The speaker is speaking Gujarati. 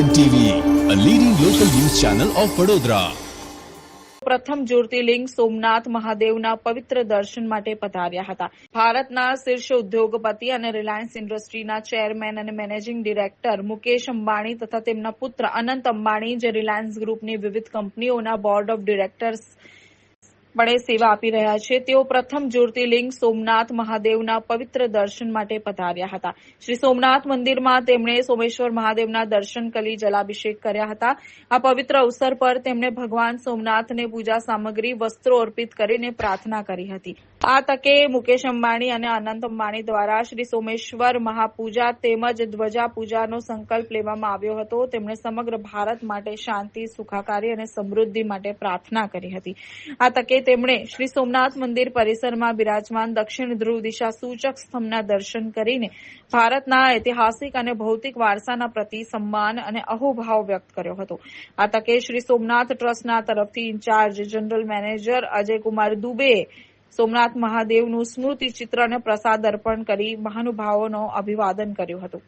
N TV a leading local news channel of Vadodara પ્રથમ જ્યોતિર્લિંગ સોમનાથ મહાદેવના પવિત્ર દર્શન માટે પધાર્યા હતા. ભારતના શીર્ષ ઉદ્યોગપતિ અને રિલાયન્સ ઇન્ડસ્ટ્રીના ચેરમેન અને મેનેજિંગ ડિરેક્ટર મુકેશ અંબાણી તથા તેમના પુત્ર અનંત અંબાણી જે રિલાયન્સ ગ્રુપની વિવિધ કંપનીઓના બોર્ડ ઓફ ડિરેક્ટર્સ પણે સેવા આપી રહ્યા છે. તેઓ પ્રથમ જ્યોતિર્લિંગ સોમનાથ મહાદેવના પવિત્ર દર્શન માટે પધાર્યા હતા. શ્રી સોમનાથ મંદિરમાં તેમણે સોમેશ્વર મહાદેવના દર્શન કરી જલાભિષેક કર્યા હતા. આ પવિત્ર અવસર પર તેમણે ભગવાન સોમનાથને પૂજા સામગ્રી, વસ્ત્રો અર્પિત કરીને પ્રાર્થના કરી હતી. આ તકે મુકેશ અંબાણી અને અનંત અંબાણી દ્વારા શ્રી સોમેશ્વર મહાપૂજા તેમજ ધ્વજા પૂજાનો સંકલ્પ લેવામાં આવ્યો હતો. તેમણે સમગ્ર ભારત માટે શાંતિ, સુખાકારી અને સમૃદ્ધિ માટે પ્રાર્થના કરી હતી. આ તકે તેમણે શ્રી સોમનાથ મંદિર પરિસરમાં બિરાજમાન દક્ષિણ ધ્રુવ દિશા સૂચક સ્તંભના દર્શન કરીને ભારતના ઐતિહાસિક અને ભૌતિક વારસાના પ્રતિ સન્માન અને અહોભાવ વ્યક્ત કર્યો હતો. આ તકે શ્રી સોમનાથ ટ્રસ્ટના તરફથી ઇન્ચાર્જ જનરલ મેનેજર અજયકુમાર દુબેએ સોમનાથ મહાદેવનું સ્મૃતિ ચિત્રને પ્રસાદ અર્પણ કરી મહાનુભાવોનો અભિવાદન કર્યું હતું.